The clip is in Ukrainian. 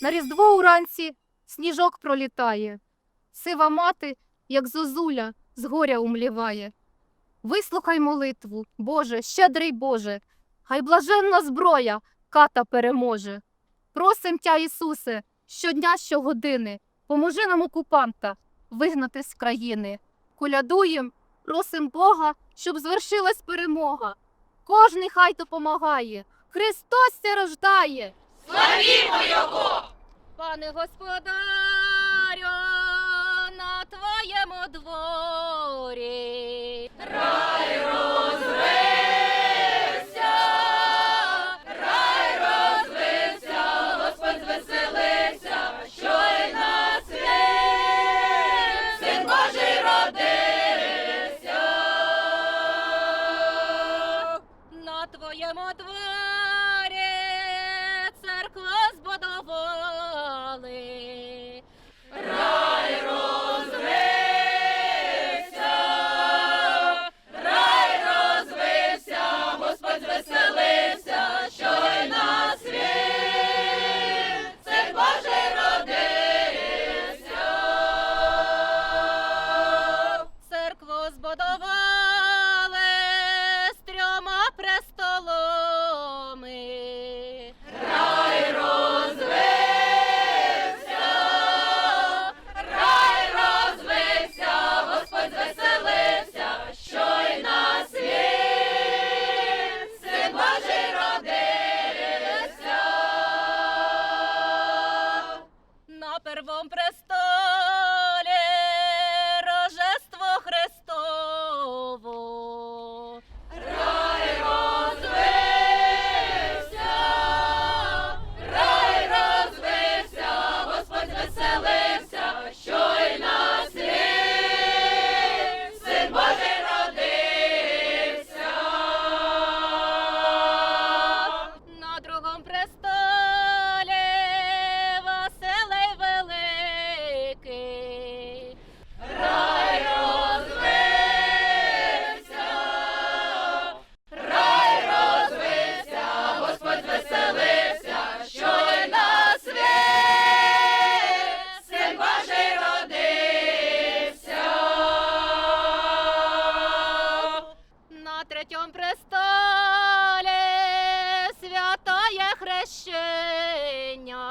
На різдво уранці сніжок пролітає, сива мати, як зозуля, з горя умліває. Вислухай молитву, Боже, щедрий Боже, хай блаженна зброя ката переможе. Просим тя, Ісусе, щодня, щогодини, поможи нам окупанта вигнати з країни. Колядуєм, просим Бога, щоб звершилась перемога. Кожний хай допомагає. Христос рождає. Славімо його! Пане господарю, на твоєму дворі. Рай розвився, рай розвився, Господь звеселився, що й на світ Син Божий родився. На твоєму дворі церква збудували. Престолі Василий Великий. Рай розвився, рай розвився, Господь звеселився, що й на світ Син Божий родився. На третьому престолі святає хрещення.